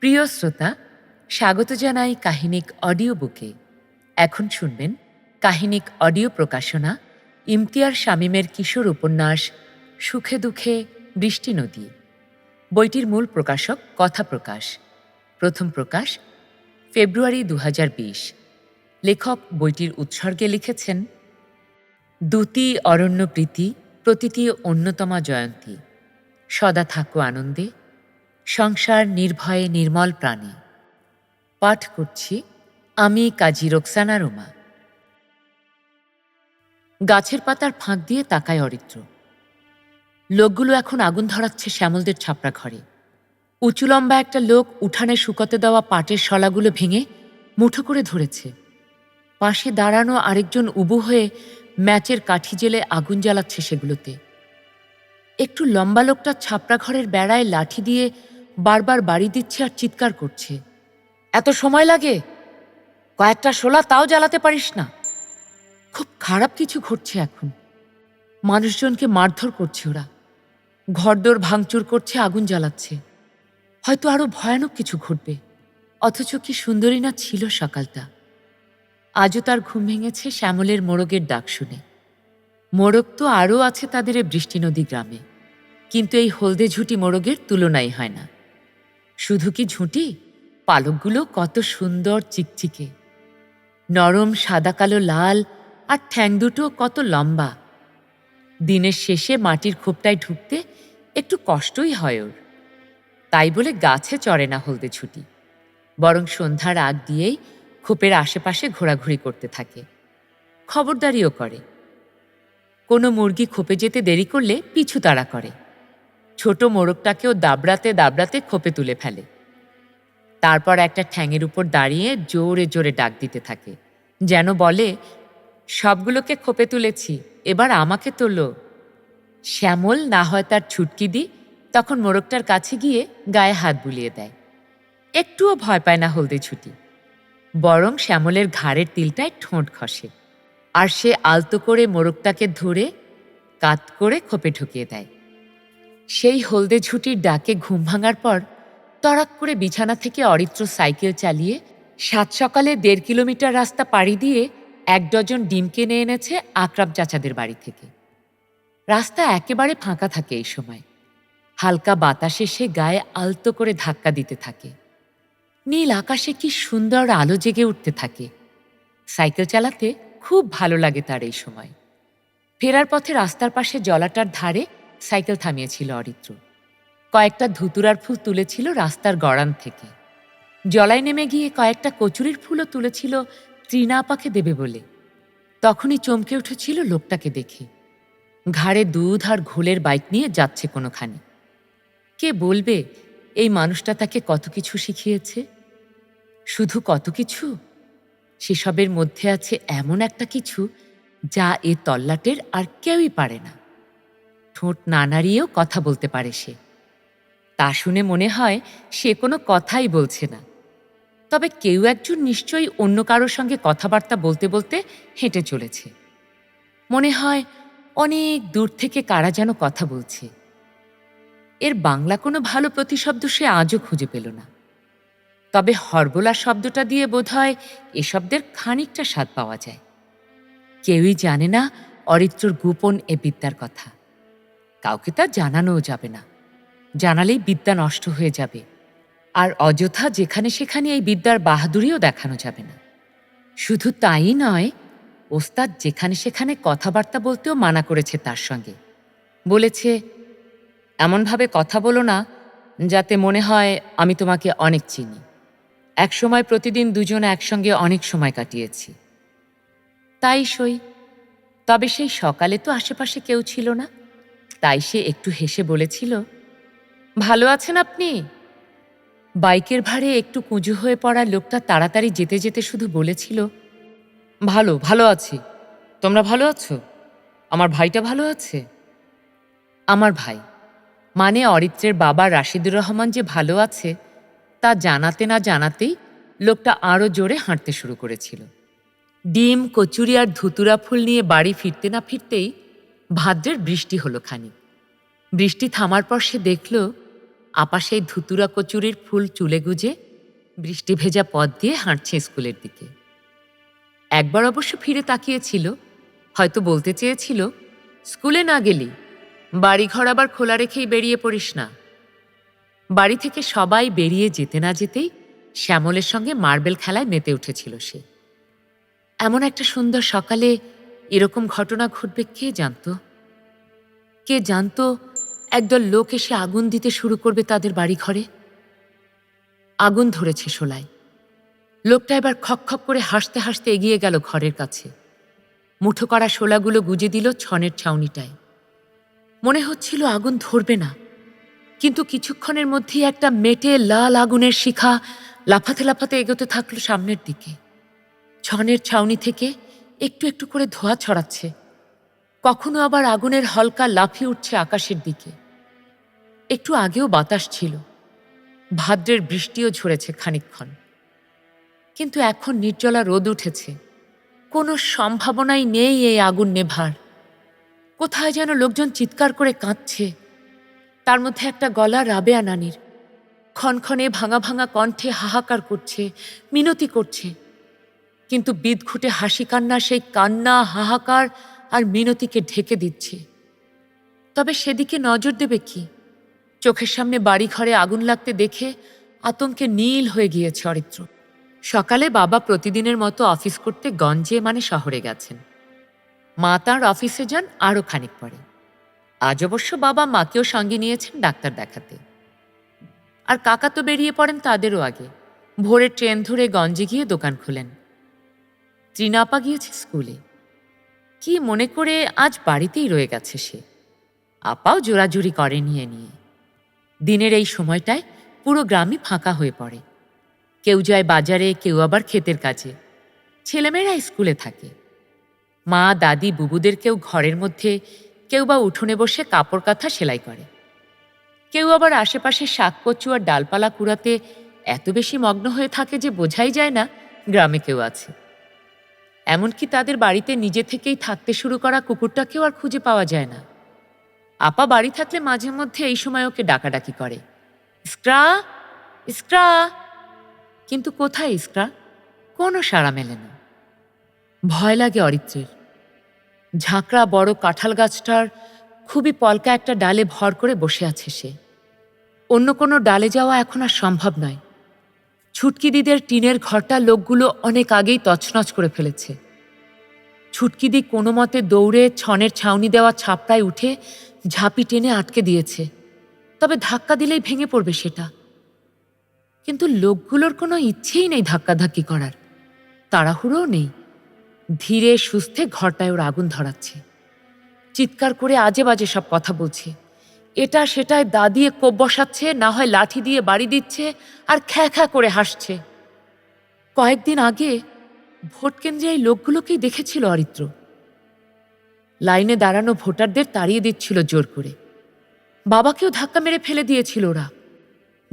প্রিয় শ্রোতা, স্বাগত জানাই কাহিনিক অডিও বুকে। এখন শুনবেন কাহিনিক অডিও প্রকাশনা ইমতিয়ার শামীমের কিশোর উপন্যাস সুখে দুঃখে বৃষ্টি নদী। বইটির মূল প্রকাশক কথা প্রকাশ। প্রথম প্রকাশ, ফেব্রুয়ারি দু হাজার বিশ। লেখক বইটির উৎসর্গে লিখেছেন, দুতি অরণ্য প্রীতি প্রতীতি অন্যতমা জয়ন্তী। সদা থাকো আনন্দে সংসার নির্ভয়ে নির্মল প্রাণী। পাঠ করছি আমি কাজী রোকসানা রোমা। গাছের পাতার ফাঁক দিয়ে তাকায় অরিত্র। লোকগুলো এখন আগুন ধরাচ্ছে শ্যামলদের ছাপড়া ঘরে। উঁচু লম্বা একটা লোক উঠানে শুকোতে দেওয়া পাটের শলাগুলো ভেঙে মুঠো করে ধরেছে। পাশে দাঁড়ানো আরেকজন উবু হয়ে ম্যাচের কাঠি জেলে আগুন জ্বালাচ্ছে সেগুলোতে। একটু লম্বা লোকটা ছাপড়া ঘরের বেড়ায় লাঠি দিয়ে বারবার বাড়ি দিচ্ছে আর চিৎকার করছে। এত সময় লাগে? কয়েকটা শোলা তাও জ্বালাতে পারিস না। খুব খারাপ কিছু ঘটছে এখন। মানুষজনকে মারধর করছে ওরা। ঘরদোর ভাঙচুর করছে, আগুন জ্বালাচ্ছে। হয়তো আরও ভয়ানক কিছু ঘটবে। অথচ কি সুন্দরী না ছিল সকালটা। আজও তার ঘুম ভেঙেছে শ্যামলের মোরগের ডাক শুনে। মোরগ তো আরও আছে তাদের বৃষ্টি নদী গ্রামে। কিন্তু এই হলদে ঝুঁটি মোরগের তুলনাই হয় না। শুধু কি ঝুঁটি? পালকগুলো কত সুন্দর চিকচিকে। নরম সাদা, কালো, লাল আর ঠ্যাং দুটো কত লম্বা। দিনের শেষে মাটির খোপটায় ঢুকতে একটু কষ্টই হয় ওর। তাই বলে গাছে চড়ে না হলদে ছুটি। বরং সন্ধ্যার আগ দিয়েই খোপের আশেপাশে ঘোরাঘুরি করতে থাকে। খবরদারিও করে। কোনো মুরগি খোপে যেতে দেরি করলে পিছু তাড়া করে। ছোট মোরগটাকেও দাবড়াতে দাবড়াতে খোপে তুলে ফেলে। তারপর একটা ঠ্যাঙের উপর দাঁড়িয়ে জোরে জোরে ডাক দিতে থাকে, যেন বলে, সবগুলোকে খোপে তুলেছি, এবার আমাকে তোলো। শ্যামল না হয় তার ছুটকি দি তখন মোরগটার কাছে গিয়ে গায়ে হাত বুলিয়ে দেয়। একটুও ভয় পায় না হলদে ছুটি। বরং শ্যামলের ঘাড়ের তিলটায় ঠোঁট খসে, আর সে আলতো করে মোরগটাকে ধরে কাত করে খোপে ঢুকিয়ে দেয়। সেই হলদে ঝুটির ডাকে ঘুম ভাঙার পর তড়াক করে বিছানা থেকে অরিত্র সাইকেল চালিয়ে সাত সকালে দেড় কিলোমিটার রাস্তা পাড়ি দিয়ে এক ডজন ডিম কিনে এনেছে আকরাব চাচাদের বাড়ি থেকে। রাস্তা একেবারে ফাঁকা থাকে এই সময়। হালকা বাতাসে সে গায়ে আলতো করে ধাক্কা দিতে থাকে। নীল আকাশে কি সুন্দর আলো জেগে উঠতে থাকে। সাইকেল চালাতে খুব ভালো লাগে তার এই সময়। ফেরার পথে রাস্তার পাশে জলাটার ধারে সাইকেল থামিয়েছিল অরিত্র। কয়েকটা ধুতুরার ফুল তুলেছিল রাস্তার গড়ান থেকে। জলায় নেমে গিয়ে কয়েকটা কচুরির ফুলও তুলেছিল ত্রিনা দেবে বলে। তখনই চমকে উঠেছিল লোকটাকে দেখে। ঘাড়ে দুধ আর ঘোলের বাইক নিয়ে যাচ্ছে কোনোখানে। কে বলবে, এই মানুষটা তাকে কত কিছু শিখিয়েছে? শুধু কত কিছু? সেসবের মধ্যে আছে এমন একটা কিছু যা এ তল্লাটের আর কেউই পারে না। ঠোঁট না নাড়িয়েও কথা বলতে পারে সে। তা শুনে মনে হয় সে কোনো কথাই বলছে না। তবে কেউ একজন নিশ্চয়ই অন্য কারোর সঙ্গে কথাবার্তা বলতে বলতে হেঁটে চলেছে। মনে হয় অনেক দূর থেকে কারা যেন কথা বলছে। এর বাংলা কোনো ভালো প্রতিশব্দ সে আজও খুঁজে পেল না। তবে হরবোলা শব্দটা দিয়ে বোধহয় এ শব্দের খানিকটা স্বাদ পাওয়া যায়। কেউই জানে না অরিত্রর গোপন এ বিদ্যার কথা। কাউকে তা জানানোও যাবে না। জানালেই বিদ্যা নষ্ট হয়ে যাবে। আর অযথা যেখানে সেখানে এই বিদ্যার বাহাদুরিও দেখানো যাবে না। শুধু তাই নয়, ওস্তাদ যেখানে সেখানে কথাবার্তা বলতেও মানা করেছে তার সঙ্গে। বলেছে, এমনভাবে কথা বলো না, যাতে মনে হয় আমি তোমাকে অনেক চিনি। একসময় প্রতিদিন দুজনে একসঙ্গে অনেক সময় কাটিয়েছি। তাই সই, তবে সেই সকালে তো আশেপাশে কেউ ছিল না। তাই সে একটু হেসে বলেছিল, ভালো আছেন আপনি? বাইকের ভারে একটু কুঁজু হয়ে পড়া লোকটা তাড়াতাড়ি যেতে যেতে শুধু বলেছিল, ভালো ভালো আছি। তোমরা ভালো আছো? আমার ভাইটা ভালো আছে? আমার ভাই। মানে অরিত্রের বাবা রাশিদুর রহমান যে ভালো আছে, তা জানাতে না জানাতেই লোকটা আরও জোরে হাঁটতে শুরু করেছিল। ডিম, কচুরি আর ধুতুরা ফুল নিয়ে বাড়ি ফিরতে না ফিরতেই ভাদ্রের বৃষ্টি হলো খানিক। বৃষ্টি থামার পর সে দেখল, আপা সেই ধুতুরা কচুরির ফুল চুলে গুজে বৃষ্টি ভেজা পথ দিয়ে হাঁটছে স্কুলের দিকে। একবার অবশ্য ফিরে তাকিয়েছিল, হয়তো বলতে চেয়েছিল, স্কুলে না গেলি, বাড়িঘর আবার খোলা রেখেই বেরিয়ে পড়িস না। বাড়ি থেকে সবাই বেরিয়ে যেতে না যেতেই শ্যামলের সঙ্গে মার্বেল খেলায় মেতে উঠেছিল সে। এমন একটা সুন্দর সকালে এরকম ঘটনা ঘটবে কে জানতো? কে জানতো একদল লোক এসে আগুন দিতে শুরু করবে তাদের বাড়ি ঘরে আগুন ধরেছে শোলায়। লোকটা এবার খক খক করে হাসতে হাসতে এগিয়ে গেল ঘরের কাছে। মুঠো করা শোলাগুলো গুজে দিল ছনের ছাউনিটায়। মনে হচ্ছিল আগুন ধরবে না, কিন্তু কিছুক্ষণের মধ্যেই একটা মেটে লাল আগুনের শিখা লাফাতে লাফাতে এগোতে থাকল সামনের দিকে। ছনের ছাউনি থেকে একটু একটু করে ধোঁয়া ছড়াচ্ছে। কখনো আবার আগুনের হালকা লাফিয়ে উঠছে আকাশের দিকে। একটু আগেও বাতাস ছিল। ভাদ্রের বৃষ্টিও ঝরেছে খানিকক্ষণ। কিন্তু এখন নির্জলা রোদ উঠেছে। কোনো সম্ভাবনাই নেই এই আগুন নেভার। কোথায় যেন লোকজন চিৎকার করে কাঁদছে। তার মধ্যে একটা গলা রাবেয়া নানির। ক্ষণক্ষণে ভাঙা ভাঙা কণ্ঠে হাহাকার করছে, মিনতি করছে। কিন্তু বিদঘুটে হাসি কান্না, সেই কান্না, হাহাকার আর মিনতিকে ঢেকে দিচ্ছে। তবে সেদিকে নজর দেবে কি? চোখের সামনে বাড়ি ঘরে আগুন লাগতে দেখে আতঙ্কে নীল হয়ে গিয়েছে অরিত্র সকালে বাবা প্রতিদিনের মতো অফিস করতে গঞ্জে মানে শহরে গেছেন। মা তার অফিসে যান আরও খানিক পরে। আজ অবশ্য বাবা মাকেও সঙ্গে নিয়েছেন ডাক্তার দেখাতে। আর কাকা তো বেরিয়ে পড়েন তাদেরও আগে। ভোরে ট্রেন ধরে গঞ্জে গিয়ে দোকান খুলেন। ত্রিনাপা গিয়েছে স্কুলে। কি মনে করে আজ বাড়িতেই রয়ে গেছে সে? আপাও জোরাজুরি করে নিয়ে নিয়ে। দিনের এই সময়টায় পুরো গ্রামই ফাঁকা হয়ে পড়ে। কেউ যায় বাজারে, কেউ আবার ক্ষেতের কাজে। ছেলেমেয়েরা স্কুলে থাকে। মা, দাদি, বুবুদের কেউ ঘরের মধ্যে, কেউ বা উঠোনে বসে কাপড় কাঁথা সেলাই করে। কেউ আবার আশেপাশে শাক কচু আর ডালপালা কুড়াতে এত বেশি মগ্ন হয়ে থাকে যে বোঝাই যায় না গ্রামে কেউ আছে। এমনকি তাদের বাড়িতে নিজে থেকেই থাকতে শুরু করা কুকুরটাকেও আর খুঁজে পাওয়া যায় না। আপা বাড়ি থাকলে মাঝে মধ্যে এই সময় ওকে ডাকাডাকি করে। স্ক্রা স্ক্রা কিন্তু কোথায় স্ক্রা কোনো সাড়া মেলে না। ভয় লাগে অরিত্রের। ঝাঁকড়া বড় কাঁঠাল গাছটার খুবই পলকা একটা ডালে ভর করে বসে আছে সে। অন্য কোনো ডালে যাওয়া এখন আর সম্ভব নয়। ছুটকিদিদের টিনের ঘরটা লোকগুলো অনেক আগেই তছনছ করে ফেলেছে। ছুটকিদি কোনো মতে দৌড়ে ছনের ছাউনি দেওয়া ছাপড়ায় উঠে ঝাঁপি টেনে আটকে দিয়েছে। তবে ধাক্কা দিলেই ভেঙে পড়বে সেটা। কিন্তু লোকগুলোর কোনো ইচ্ছেই নেই ধাক্কাধাক্কি করার। তাড়াহুড়োও নেই। ধীরে সুস্থে ঘরটায় ওর আগুন ধরাচ্ছে। চিৎকার করে আজে বাজে সব কথা বলছে। এটা সেটায় দা দিয়ে কোপ বসাচ্ছে, না হয় লাঠি দিয়ে বাড়ি দিচ্ছে আর খ্যা খ্যা করে হাসছে। কয়েকদিন আগে ভোট কেন্দ্রে এই লোকগুলোকেই দেখেছিল অরিত্র। লাইনে দাঁড়ানো ভোটারদের তাড়িয়ে দিচ্ছিল জোর করে। বাবাকেও ধাক্কা মেরে ফেলে দিয়েছিল ওরা।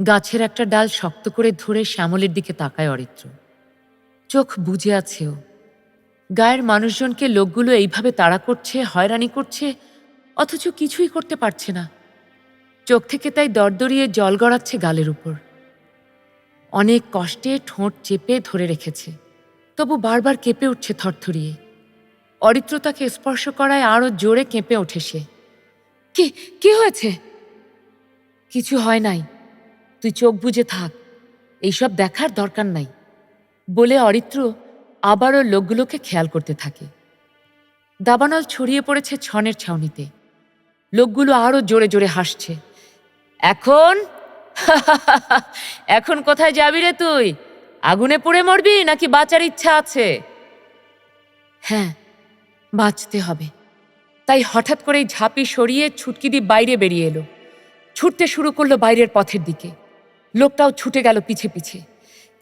গাছের একটা ডাল শক্ত করে ধরে শ্যামলের দিকে তাকায় অরিত্র। চোখ বুঝে আছে ও। গায়ের মানুষজনকে লোকগুলো এইভাবে তাড়া করছে, হয়রানি করছে, অথচ কিছুই করতে পারছে না। চোখ থেকে তাই দরদরিয়ে জল গড়াচ্ছে গালের উপর। অনেক কষ্টে ঠোঁট চেপে ধরে রেখেছে, তবু বারবার কেঁপে উঠছে থরথরিয়ে। অরিত্র তাকে স্পর্শ করায় আরও জোরে কেঁপে ওঠে সে। কি কি হয়েছে? কিছু হয় নাই। তুই চোখ বুজে থাক। এইসব দেখার দরকার নাই। বলে অরিত্র আবারও লোকগুলোকে খেয়াল করতে থাকে। দাবানল ছড়িয়ে পড়েছে ছনের ছাউনিতে। লোকগুলো আরও জোরে জোরে হাসছে। এখন? এখন কোথায় যাবি রে তুই? আগুনে পুড়ে মরবি নাকি বাঁচার ইচ্ছা আছে? হ্যাঁ বাঁচতে হবে। তাই হঠাৎ করেই ঝাঁপি সরিয়ে ছুটকি দিয়ে বাইরে বেরিয়ে এলো। ছুটতে শুরু করল বাইরের পথের দিকে। লোকটাও ছুটে গেল পিছে পিছে।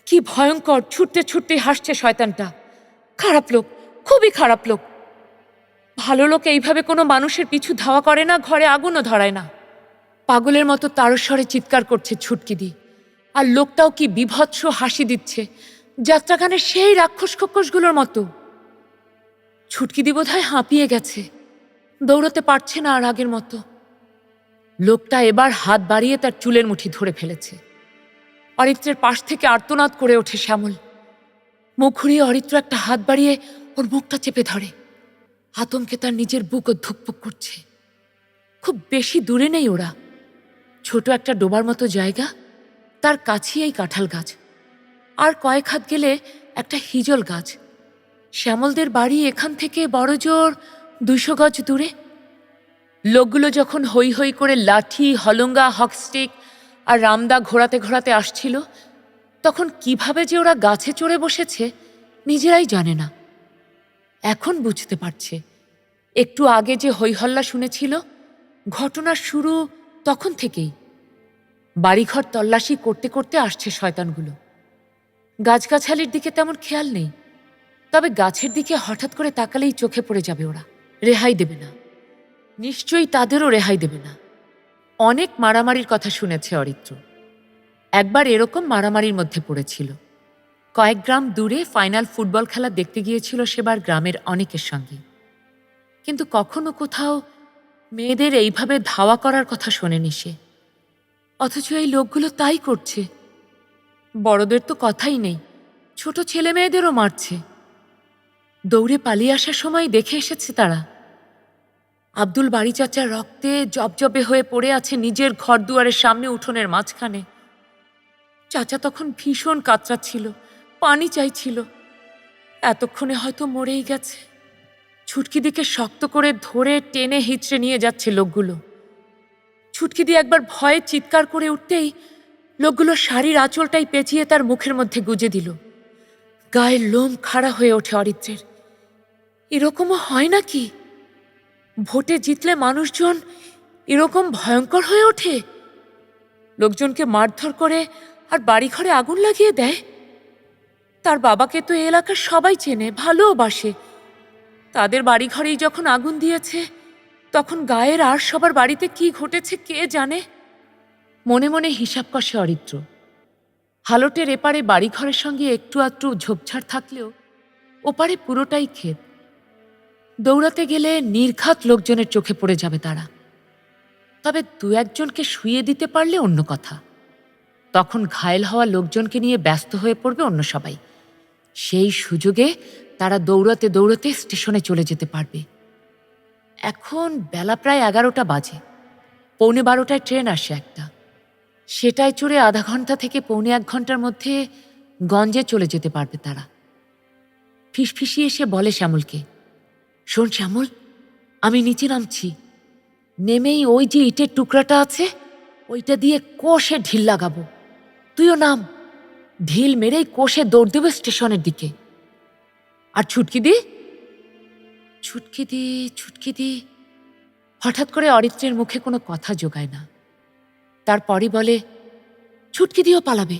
কি ভয়ঙ্কর, ছুটতে ছুটতে হাসছে শয়তানটা। খারাপ লোক, খুবই খারাপ লোক। ভালো লোক এইভাবে কোনো মানুষের পিছু ধাওয়া করে না, ঘরে আগুনও ধরায় না। পাগলের মতো তারস্বরে চিৎকার করছে ছুটকিদি আর লোকটাও কি বিভৎস হাসি দিচ্ছে, যাত্রাগানের সেই রাক্ষস খক্ষসগুলোর মতো। ছুটকি ছুটকিদি বোধহয় হাঁপিয়ে গেছে, দৌড়তে পারছে না আর আগের মতো। লোকটা এবার হাত বাড়িয়ে তার চুলের মুঠি ধরে ফেলেছে। অরিত্রের পাশ থেকে আর্তনাদ করে ওঠে শ্যামল। মুখ ঘুরিয়ে অরিত্র একটা হাত বাড়িয়ে ওর মুখটা চেপে ধরে। আতঙ্কে তার নিজের বুকও ধুকপুক করছে। খুব বেশি দূরে নেই ওরা। ছোট একটা ডোবার মতো জায়গা, তার কাছেই এই কাঁঠাল গাছ। আর কয়েক হাত গেলে একটা হিজল গাছ। শ্যামলদের বাড়ি এখান থেকে বড় জোর দুইশো গজ দূরে। লোকগুলো যখন হই হই করে লাঠি, হলঙ্গা হকস্টিক আর রামদা ঘোরাতে ঘোরাতে আসছিল, তখন কীভাবে যে ওরা গাছে চড়ে বসেছে নিজেরাই জানে না। এখন বুঝতে পারছে। একটু আগে যে হৈহল্লা শুনেছিল, ঘটনার শুরু তখন থেকেই বাড়িঘর তল্লাশি করতে করতে আসছে শয়তানগুলো। গাছগাছালির দিকে তেমন খেয়াল নেই, তবে গাছের দিকে হঠাৎ করে তাকালেই চোখে পড়ে যাবে ওরা, রেহাই দেবে না। নিশ্চয়ই তাদেরও রেহাই দেবে না। অনেক মারামারির কথা শুনেছে অরিত্র। একবার এরকম মারামারির মধ্যে পড়েছিল। কয়েক গ্রাম দূরে ফাইনাল ফুটবল খেলা দেখতে গিয়েছিল সেবার গ্রামের অনেকের সঙ্গে। কিন্তু কখনো কোথাও মেয়েদের এইভাবে ধাওয়া করার কথা শোনেনি সে। অথচ এই লোকগুলো তাই করছে। বড়দের তো কথাই নেই। ছোট ছেলে মেয়েদেরও মারছে। দৌড়ে পালিয়ে আসার সময় দেখে এসেছে তারা। আব্দুল বাড়ি চাচার রক্তে জবজবে হয়ে পড়ে আছে নিজের ঘর দুয়ারের সামনে উঠোনের মাঝখানে। চাচা তখন ভীষণ কাতরাচ্ছিল, পানি চাইছিল। এতক্ষণে হয়তো মরেই গেছে। ছুটকি দিকে শক্ত করে ধরে টেনে হিচড়ে নিয়ে যাচ্ছে লোকগুলো। ছুটকি দিয়ে একবার ভয়ে চিৎকার করে উঠতেই লোকগুলো শাড়ির আঁচলটাই পেঁচিয়ে তার মুখের মধ্যে গুজে দিল। গায়ের লোম খাড়া হয়ে ওঠে অরিত্রের। এরকমও হয় নাকি? ভোটে জিতলে মানুষজন এরকম ভয়ঙ্কর হয়ে ওঠে? লোকজনকে মারধর করে আর বাড়িঘরে আগুন লাগিয়ে দেয়? তার বাবাকে তো এলাকার সবাই চেনে ভালোবাসে তাদের বাড়িঘরেই যখন আগুন দিয়েছে, তখন গায়ের আর সবার বাড়িতে কি ঘটেছে কে জানে? মনে মনে হিসাব কষে অরিত্র। হালটের এপারে বাড়িঘরের সঙ্গে একটু আধটু ঝোপঝাড় থাকলেও ওপারে পুরোটাই ক্ষেত। দৌড়াতে গেলে নির্ঘাত লোকজনের চোখে পড়ে যাবে তারা। তবে দু একজনকে শুয়ে দিতে পারলে অন্য কথা। তখন ঘায়েল হওয়া লোকজনকে নিয়ে ব্যস্ত হয়ে পড়বে অন্য সবাই। সেই সুযোগে তারা দৌড়াতে দৌড়াতে স্টেশনে চলে যেতে পারবে। এখন বেলা প্রায় এগারোটা বাজে। পৌনে বারোটায় ট্রেন আসে একটা। সেটায় চড়ে আধা ঘণ্টা থেকে পৌনে এক ঘণ্টার মধ্যে গঞ্জে চলে যেতে পারবে তারা। ফিসফিসি এসে বলে শ্যামলকে, শোন শ্যামল, আমি নিচে নামছি। নেমেই ওই যে ইটের টুকরাটা আছে, ওইটা দিয়ে কোষে ঢিল লাগাবো। তুইও নাম। ঢিল মেরেই কোষে দৌড় দেবে স্টেশনের দিকে। আর ছুটকি দি? ছুটকি দি ছুটকি দি। হঠাৎ করে অরিত্রের মুখে কোনো কথা জোগায় না। তারপরই বলে, ছুটকি দিয়েও পালাবে।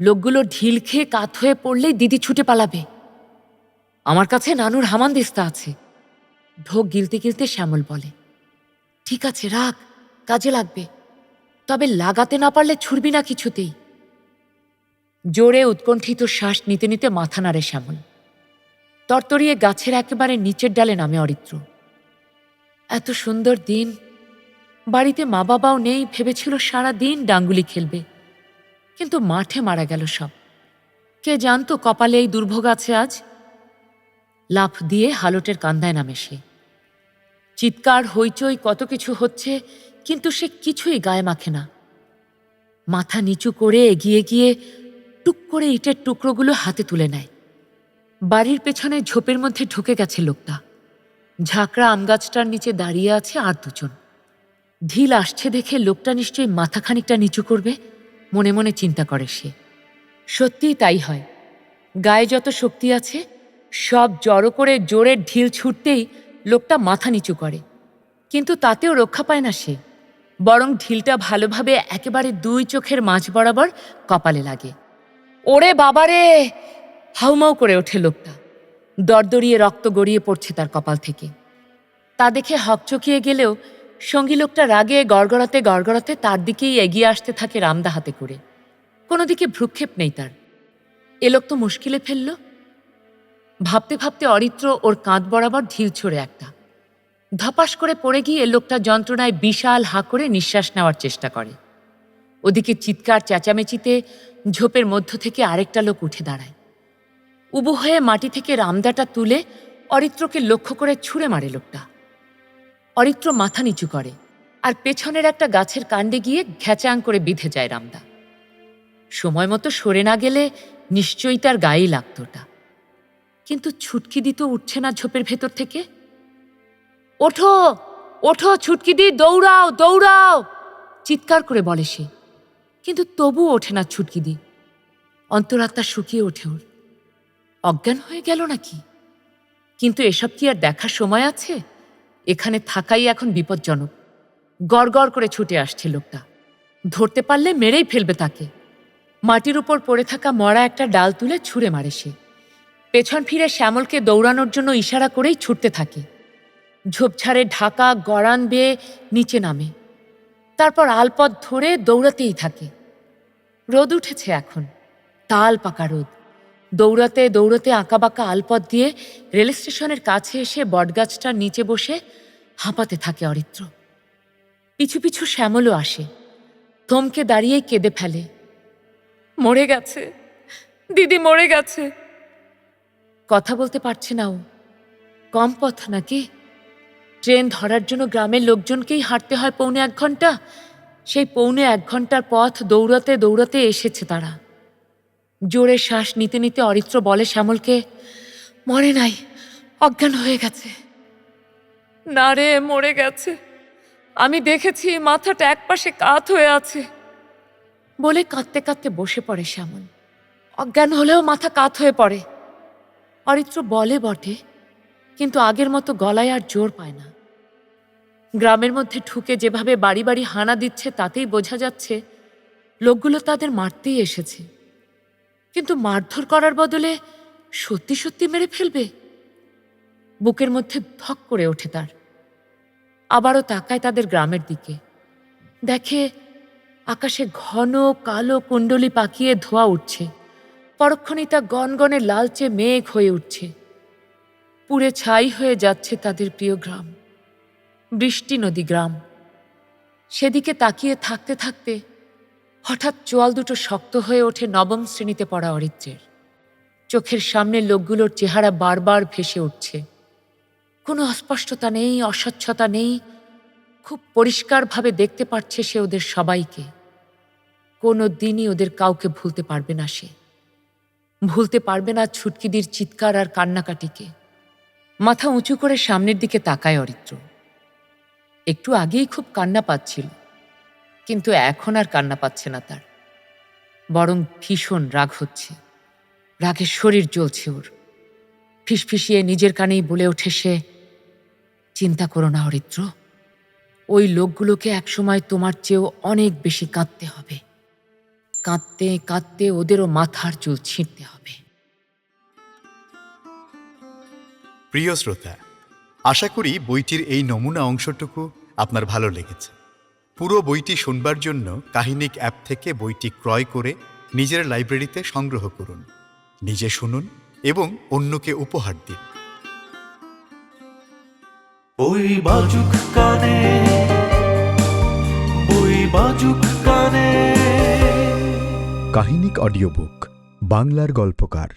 লোকগুলো ঢিল খেয়ে কাত হয়ে পড়লেই দিদি ছুটে পালাবে। আমার কাছে নানুর হামানদিস্তা আছে। ঢোক গিলতে গিলতে শ্যামল বলে, ঠিক আছে, রাখ, কাজে লাগবে। তবে লাগাতে না পারলে ছুড়বি না কিছুতেই। জোরে উৎকণ্ঠিত শ্বাস নিতে নিতে মাথা নাড়ে শ্যামল। তরতরিয়ে গাছের একেবারে নিচের ডালে নামে অরিত্র। এত সুন্দর দিন, বাড়িতে মা বাবাও নেই, ভেবেছিল সারা দিন ডাঙ্গুলি খেলবে। কিন্তু মাঠে মারা গেল সব। কে জানতো কপালে এই দুর্ভোগ আছে আজ? লাফ দিয়ে হালটের কান্দায় নামে সে। চিৎকার, হইচই, কত কিছু হচ্ছে, কিন্তু সে কিছুই গায়ে মাখে না। মাথা নিচু করে এগিয়ে গিয়ে টুক করে ইটের টুকরোগুলো হাতে তুলে নেয়। বাড়ির পেছনে ঝোপের মধ্যে ঢুকে গেছে লোকটা। ঝাঁকড়া আম গাছটার নিচে দাঁড়িয়ে আছে আর দুজন। ঢিল আসছে দেখে লোকটা নিশ্চয়ই মাথা খানিকটা নিচু করবে, মনে মনে চিন্তা করে সে। সত্যিই তাই হয়। গায়ে যত শক্তি আছে, সব জড়ো করে জোরে ঢিল ছুটতেই লোকটা মাথা নিচু করে। কিন্তু তাতেও রক্ষা পায় না সে। বরং ঢিলটা ভালোভাবে একেবারে দুই চোখের মাঝ বরাবর কপালে লাগে। ওরে বাবারে! হাউমাউ করে ওঠে লোকটা। দরদরিয়ে রক্ত গড়িয়ে পড়ছে তার কপাল থেকে। তা দেখে হকচকিয়ে গেলেও সঙ্গী লোকটা রাগে গড়গড়াতে গড়গড়াতে তার দিকেই এগিয়ে আসতে থাকে রামদা হাতে করে। কোনো দিকে ভ্রুক্ষেপ নেই তার। এ লোক তো মুশকিলে ফেলল। ভাবতে ভাবতে অরিত্র ওর কাঁধ বরাবর ঢিল ছড়ে একটা। ধপাস করে পড়ে গিয়ে লোকটা যন্ত্রণায় বিশাল হা করে নিঃশ্বাস নেওয়ার চেষ্টা করে। ওদিকে চিৎকার চেঁচামেচিতে ঝোপের মধ্য থেকে আরেকটা লোক উঠে দাঁড়ায়। উবু হয়ে মাটি থেকে রামদাটা তুলে অরিত্রকে লক্ষ্য করে ছুঁড়ে মারে লোকটা। অরিত্র মাথা নিচু করে আর পেছনের একটা গাছের কাণ্ডে গিয়ে ঘ্যাচাং করে বিঁধে যায় রামদা। সময় মতো সরে না গেলে নিশ্চয়ই তার গায়েই লাগত ওটা। কিন্তু ছুটকি দিত উঠছে না ঝোপের ভেতর থেকে। ওঠো ওঠো ছুটকি দি দৌড়াও দৌড়াও! চিৎকার করে বলে সে। কিন্তু তবু ওঠে না ছুটকি দি অন্তরাত্মা শুকিয়ে ওঠে ওর। অজ্ঞান হয়ে গেল নাকি? কিন্তু এসব কি আর দেখার সময় আছে? এখানে থাকাই এখন বিপজ্জনক। গড় করে ছুটে আসছে লোকটা। ধরতে পারলে মেরেই ফেলবে তাকে। মাটির উপর পড়ে থাকা মরা একটা ডাল তুলে ছুঁড়ে মারে সে। পেছন ফিরে শ্যামলকে দৌড়ানোর জন্য ইশারা করেই ছুটতে থাকে। ঝোপঝাড়ে ঢাকা, গড়ান বেয়ে নিচে নামে। তারপর আলপথ ধরে দৌড়াতেই থাকে। রোদ উঠেছে এখন। তাল পাকা রোদ। দৌড়াতে দৌড়াতে আঁকাবাঁকা আলপথ দিয়ে রেল স্টেশনের কাছে এসে বটগাছটার নিচে বসে হাঁপাতে থাকে অরিত্র। পিছু পিছু শ্যামলও আসে। থমকে দাঁড়িয়ে কেঁদে ফেলে। মরে গেছে। দিদি মরে গেছে। কথা বলতে পারছে না ও। কম পথ নাকি? ট্রেন ধরার জন্য গ্রামের লোকজনকেই হাঁটতে হয় পৌনে এক ঘণ্টা। সেই পৌনে এক ঘণ্টার পথ দৌড়াতে দৌড়াতে এসেছে তারা। জোরে শ্বাস নিতে নিতে অরিত্র বলে শ্যামলকে, মরে নাই, অজ্ঞান হয়ে গেছে। না রে, মরে গেছে। আমি দেখেছি মাথাটা একপাশে কাত হয়ে আছে। বলে কাঁদতে কাঁদতে বসে পড়ে শ্যামল। অজ্ঞান হলেও মাথা কাত হয়ে পড়ে। অরিত্র বলে বটে, কিন্তু আগের মতো গলায় আর জোর পায় না। গ্রামের মধ্যে ঢুকে যেভাবে বাড়ি বাড়ি হানা দিচ্ছে, তাতেই বোঝা যাচ্ছে, লোকগুলো তাদের মারতেই এসেছে। কিন্তু মারধর করার বদলে সত্যি সত্যি মেরে ফেলবে। বুকের মধ্যে ধক করে ওঠে তার। আবারও তাকায় তাদের গ্রামের দিকে। দেখে আকাশে ঘন কালো কুণ্ডলি পাকিয়ে ধোয়া উঠছে। পরক্ষণেই তা গনগনে লালচে মেঘ হয়ে উঠছে। পুড়ে ছাই হয়ে যাচ্ছে তাদের প্রিয় গ্রাম। বৃষ্টি নদী গ্রাম। সেদিকে তাকিয়ে থাকতে থাকতে হঠাৎ চোয়াল দুটো শক্ত হয়ে ওঠে নবম শ্রেণীতে পড়া অরিত্রের। চোখের সামনে লোকগুলোর চেহারা বারবার ভেসে উঠছে। কোনো অস্পষ্টতা নেই, অস্বচ্ছতা নেই, খুব পরিষ্কারভাবে দেখতে পাচ্ছে সে ওদের সবাইকে। কোনো দিনই ওদের কাউকে ভুলতে পারবে না সে। ভুলতে পারবে না ছুটকিদির চিৎকার আর কান্নাকাটিকে। মাথা উঁচু করে সামনের দিকে তাকায় অরিত্র। একটু আগেই খুব কান্না পাচ্ছিল। কিন্তু এখন আর কান্না পাচ্ছে না তার। বরং ভীষণ রাগ হচ্ছে। রাগের শরীর জ্বলছে ওর। ফিসফিসিয়ে নিজের কানেই বলে ওঠে সে, চিন্তা করো না হরিদ্র ওই লোকগুলোকে একসময় তোমার চেয়েও অনেক বেশি কাঁদতে হবে। কাঁদতে কাঁদতে ওদেরও মাথার চুল ছিঁড়তে হবে। প্রিয় শ্রোতা, আশা করি বইটির এই নমুনা অংশটুকু আপনার ভালো লেগেছে। পুরো বইটি শুনবার জন্য কাহিনিক অ্যাপ থেকে বইটি ক্রয় করে নিজের লাইব্রেরিতে সংগ্রহ করুন। নিজে শুনুন এবং অন্যকে উপহার দিন। বই বাজুক কানে বই বাজুক কানে। কাহিনিক অডিও বুক বাংলার গল্পকার।